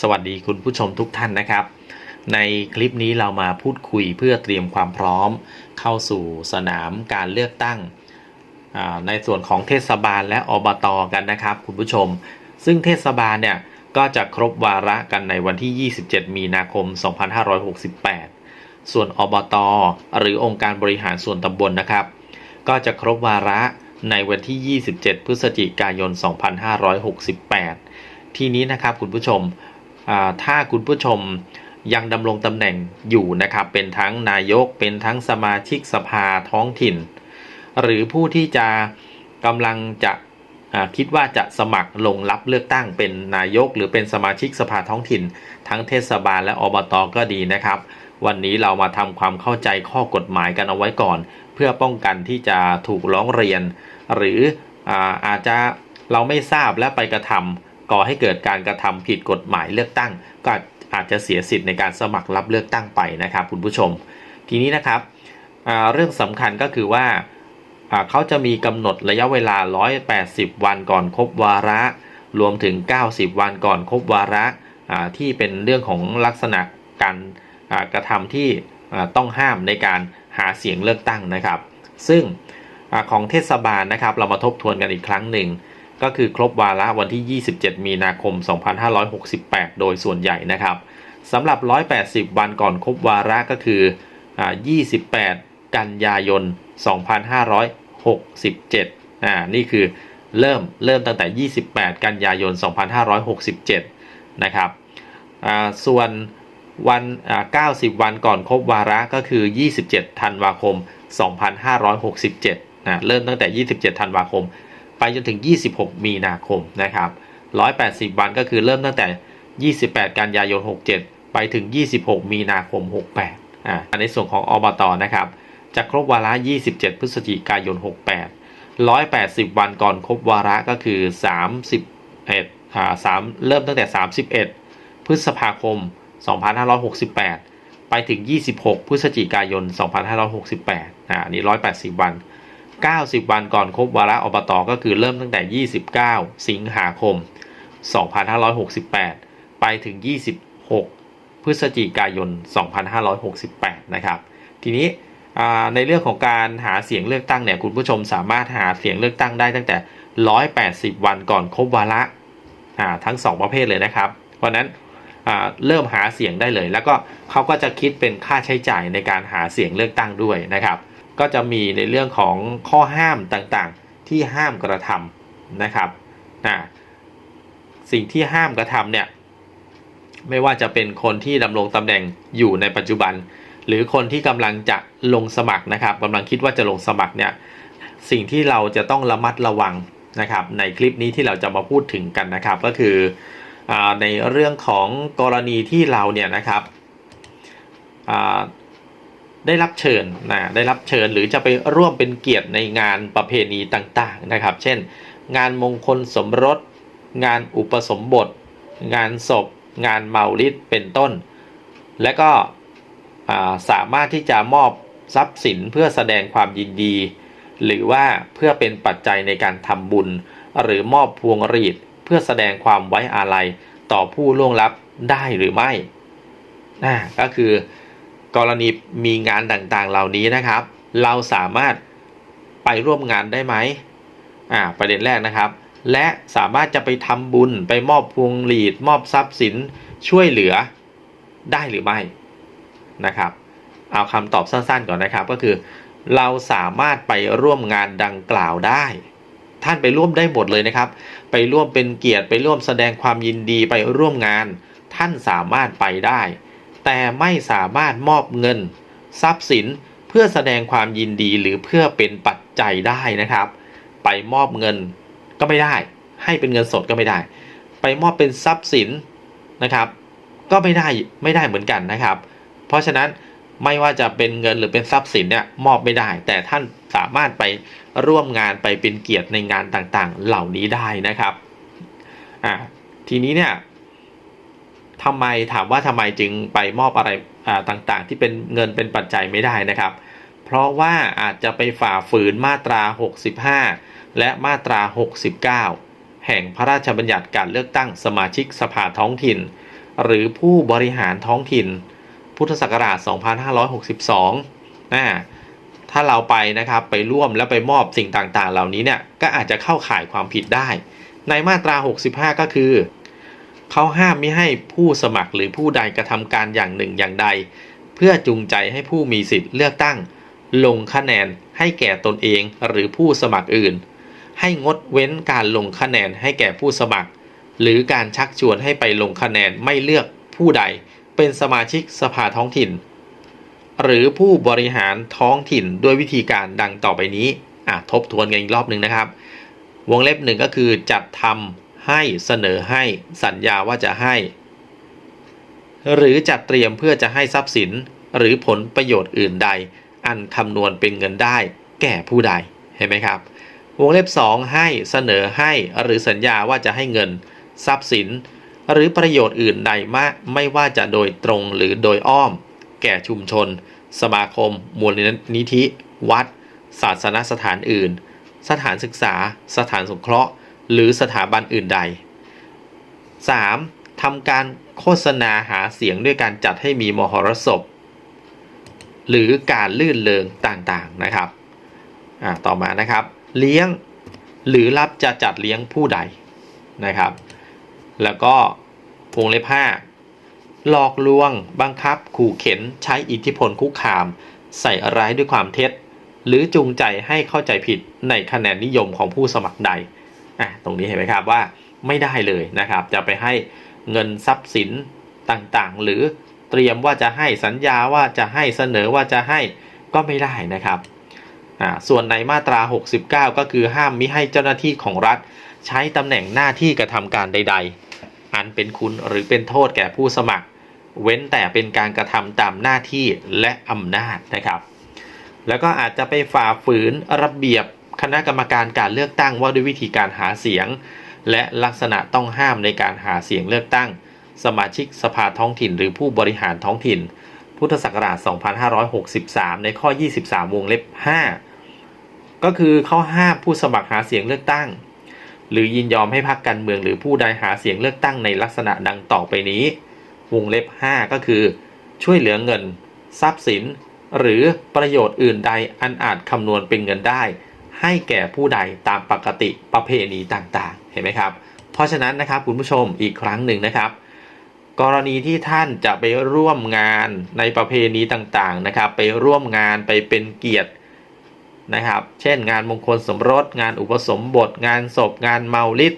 สวัสดีคุณผู้ชมทุกท่านนะครับ ในคลิปนี้เรามาพูดคุยเพื่อเตรียมความพร้อม เข้าสู่สนามการเลือกตั้ง ในส่วนของเทศบาลและอบตกันนะครับ คุณผู้ชม ซึ่งเทศบาลเนี่ยก็จะครบวาระกันในวันที่ 27 มีนาคม 2568 ส่วนอบตหรือองค์การบริหารส่วนตำบลนะครับ ก็จะครบวาระในวันที่ 27 พฤศจิกายน 2568 ทีนี้นะครับคุณผู้ชม ถ้าคุณผู้ชมยังดำรงตำแหน่งอยู่นะครับ เป็นทั้งนายกเป็นทั้งสมาชิกสภาท้องถิ่น หรือผู้ที่จะกำลังจะคิดว่าจะสมัครลงรับเลือกตั้งเป็นนายก หรือเป็นสมาชิกสภาท้องถิ่น ทั้งเทศบาลและอบตก็ดีนะครับ วันนี้เรามาทำความเข้าใจข้อกฎหมายกันเอาไว้ก่อน เพื่อป้องกันที่จะถูกร้องเรียน หรืออาอาจจะเราไม่ทราบและไปกระทำ ก่อให้เกิดการกระทำผิดกฎหมายเลือกตั้ง ก็อาจจะเสียสิทธิ์ในการสมัครรับเลือกตั้งไปนะครับคุณผู้ชม ทีนี้นะครับเรื่องสำคัญก็คือว่าเขาจะมีกำหนดระยะเวลา 180 วันก่อนครบวาระ รวมถึง 90 วันก่อนครบวาระที่เป็นเรื่องของลักษณะการกระทำที่ต้องห้ามในการหาเสียงเลือกตั้งนะครับ ซึ่งอของเทศบาลนะครับ เรามาทบทวนกันอีกครั้งหนึ่ง ก็คือครบวาระวันที่ 27 มีนาคม 2568 โดยส่วนใหญ่นะครับสำหรับ 180 วันก่อนครบวาระก็คืออ28 กันยายน 2567อ่านี่คือเริ่มเริ่มตั้งแต่ 28 กันยายน 2567 นะครับอ่าส่วนวันอ่า90 วันก่อนครบวาระก็คือ 27 ธันวาคม 2567นะเริ่มตั้งแต่ 27 ธันวาคม ไปจนถึง 26 มีนาคมนะครับ 180 วันก็คือเริ่มตั้งแต่ 28 กันยายน 67 ไปถึง 26 มีนาคม 68อ่าในส่วนของอบตนะครับ จะครบวาระ 27 พฤศจิกายน 68 180 วันก่อนครบวาระก็คือ 31อ่า3เริ่มตั้งแต่ 31 พฤษภาคม 2568 ไปถึง 26 พฤศจิกายน 2568อ่านนี้180 วัน 90 วันก่อนครบวาระอบตก็คือเริ่มตั้งแต่ 29 สิงหาคม 2568 ไปถึง 26 พฤศจิกายน 2568 นะครับ ทีนี้ในเรื่องของการหาเสียงเลือกตั้งเนี่ยคุณผู้ชมสามารถหาเสียงเลือกตั้งได้ตั้งแต่ 180 วันก่อนครบวาระาทั้ง 2 ประเภทเลยนะครับ เพราะนั้นเริ่มหาเสียงได้เลย แล้วก็เขาก็จะคิดเป็นค่าใช้จ่ายในการหาเสียงเลือกตั้งด้วยนะครับ ก็จะมีในเรื่องของข้อห้ามต่างๆ ที่ห้ามกระทำนะครับอ่าสิ่งที่ห้ามกระทำเนี่ยไม่ว่าจะเป็นคนที่ดำรงตำแหน่งอยู่ในปัจจุบัน หรือคนที่กำลังจะลงสมัครนะครับกำลังคิดว่าจะลงสมัครเนี่ยสิ่งที่เราจะต้องระมัดระวังนะครับ ในคลิปนี้ที่เราจะมาพูดถึงกันนะครับ ก็คืออในเรื่องของกรณีที่เราเนี่ยนะครับอ่า ได้รับเชิญนะได้รับเชิญหรือจะไปร่วมเป็นเกียรติในงานประเพณีต่างๆนะครับ เช่น งานมงคลสมรส งานอุปสมบท งานศพ งานเมาลิดเป็นต้น และก็สามารถที่จะมอบทรัพย์สินเพื่อแสดงความยินดี หรือว่าเพื่อเป็นปัจจัยในการทำบุญ หรือมอบพวงหรีดเพื่อแสดงความไว้อาลัยต่อผู้ล่วงลับได้หรือไม่นะก็คือ กรณีมีงานต่างๆเหล่านี้นะครับ เราสามารถไปร่วมงานได้ไหมอ่าประเด็นแรกนะครับ และสามารถจะไปทำบุญไปมอบพวงหรีด มอบทรัพย์สินช่วยเหลือได้หรือไม่นะครับ เอาคำตอบสั้นๆก่อนนะครับ ก็คือ เราสามารถไปร่วมงานดังกล่าวได้ ท่านไปร่วมได้หมดเลยนะครับ ไปร่วมเป็นเกียรติไปร่วมแสดงความยินดีไปร่วมงาน ท่านสามารถไปได้ แต่ไม่สามารถมอบเงิน ทรัพย์สินเพื่อแสดงความยินดีหรือเพื่อเป็นปัจจัยได้นะครับ ไปมอบเงินก็ไม่ได้ ให้เป็นเงินสดก็ไม่ได้ ไปมอบเป็นทรัพย์สินนะครับ ก็ไม่ได้ไม่ได้เหมือนกันนะครับ เพราะฉะนั้นไม่ว่าจะเป็นเงินหรือเป็นทรัพย์สินเนี่ยมอบไม่ได้ แต่ท่านสามารถไปร่วมงานไปเป็นเกียรติในงานต่างๆ เหล่านี้ได้นะครับอ่าทีนี้เนี่ย ทำไมถามว่าทำไมจึงไปมอบอะไรต่างๆ ที่เป็นเงินเป็นปัจจัยไม่ได้นะครับ เพราะว่าอาจจะไปฝ่าฝืนมาตรา 65 และมาตรา 69 แห่งพระราชบัญญัติการเลือกตั้งสมาชิกสภาท้องถิ่น หรือผู้บริหารท้องถิ่น พุทธศักราช 2562อ่าถ้าเราไปนะครับไปร่วมแล้วไปมอบสิ่งต่างๆ เหล่านี้เนี่ยก็อาจจะเข้าข่ายความผิดได้ ในมาตรา 65 ก็คือ เขาห้ามไม่ให้ผู้สมัครหรือผู้ใดกระทำการอย่างหนึ่งอย่างใด เพื่อจูงใจให้ผู้มีสิทธิ์เลือกตั้ง ลงคะแนนให้แก่ตนเองหรือผู้สมัครอื่น ให้งดเว้นการลงคะแนนให้แก่ผู้สมัคร หรือการชักชวนให้ไปลงคะแนนไม่เลือกผู้ใด เป็นสมาชิกสภาท้องถิ่น หรือผู้บริหารท้องถิ่นด้วยวิธีการดังต่อไปนี้อะทบทวนกันอีกรอบหนึ่งนะครับ วงเล็บหนึ่งก็คือจัดทำ ให้เสนอให้สัญญาว่าจะให้ หรือจัดเตรียมเพื่อจะให้ทรัพย์สินหรือผลประโยชน์อื่นใด อันคำนวณเป็นเงินได้ แก่ผู้ใดเห็นไหมครับ วงเล็บ 2 ให้เสนอให้หรือสัญญาว่าจะให้เงิน ทรัพย์สิน หรือประโยชน์อื่นใดมาไม่ว่าจะโดยตรงหรือโดยอ้อม แก่ชุมชน สมาคม มูลนิธิ วัด ศาสนสถานอื่น สถานศึกษา สถานสงเคราะห์ หรือสถาบันอื่นใด 3. ทำการโฆษณาหาเสียงด้วยการจัดให้มีมหรสพ หรือการลื่นเลงต่างๆนะครับอ่าต่อมานะครับ เลี้ยงหรือรับจะจัดเลี้ยงผู้ใดนะครับ แล้วก็วงเล็บ5หลอกลวง บังคับ ขู่เข็น ใช้อิทธิพลคุกคาม ใส่ร้ายด้วยความเท็จ หรือจูงใจให้เข้าใจผิดในคะแนนนิยมของผู้สมัครใด อะตรงนี้เห็นไหมครับว่าไม่ได้เลยนะครับ จะไปให้เงินทรัพย์สินต่างๆ หรือเตรียมว่าจะให้สัญญาว่าจะให้เสนอว่าจะให้ก็ไม่ได้นะครับอ่าส่วนในมาตรา 69 ก็คือห้ามมิให้เจ้าหน้าที่ของรัฐ ใช้ตำแหน่งหน้าที่กระทำการใด ๆ อันเป็นคุณหรือเป็นโทษแก่ผู้สมัคร เว้นแต่เป็นการกระทำตามหน้าที่และอำนาจนะครับ แล้วก็อาจจะไปฝ่าฝืนระเบียบ คณะกรรมการการเลือกตั้งว่าด้วยวิธีการหาเสียง และลักษณะต้องห้ามในการหาเสียงเลือกตั้ง สมาชิกสภาท้องถิ่น หรือผู้บริหารท้องถิ่น พุทธศักราช 2563 ในข้อ 23 วงเล็บ 5 ก็คือเขาห้ามผู้สมัครหาเสียงเลือกตั้ง หรือยินยอมให้พรรคการเมืองหรือผู้ใดหาเสียงเลือกตั้งในลักษณะดังต่อไปนี้ วงเล็บ 5 ก็คือ ช่วยเหลือเงิน ทรัพย์สิน หรือประโยชน์อื่นใดอันอาจคำนวณเป็นเงินได้ ให้แก่ผู้ใดตามปกติประเพณีต่างๆ เห็นไหมครับ เพราะฉะนั้นนะครับคุณผู้ชมอีกครั้งหนึ่งนะครับ กรณีที่ท่านจะไปร่วมงานในประเพณีต่างๆนะครับ ไปร่วมงานไปเป็นเกียรตินะครับ เช่น งานมงคลสมรส งานอุปสมบท งานศพงานเมาลิด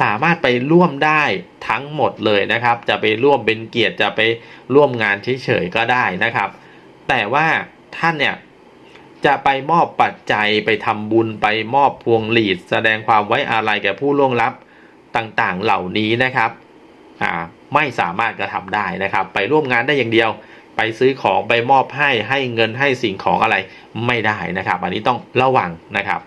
สามารถไปร่วมได้ทั้งหมดเลยนะครับ จะไปร่วมเป็นเกียรติจะไปร่วมงานเฉยๆก็ได้นะครับ แต่ว่าท่านเนี่ย จะไปมอบปัจจัยไปทำบุญไปมอบพวงหลีด แสดงความไว้อาลัยแก่ผู้ล่วงลับต่างๆเหล่านี้นะครับอ่าไม่สามารถกระทำได้นะครับ ไปร่วมงานได้อย่างเดียว ไปซื้อของไปมอบให้ให้เงินให้สิ่งของอะไรไม่ได้นะครับ อันนี้ต้องระวังนะครับ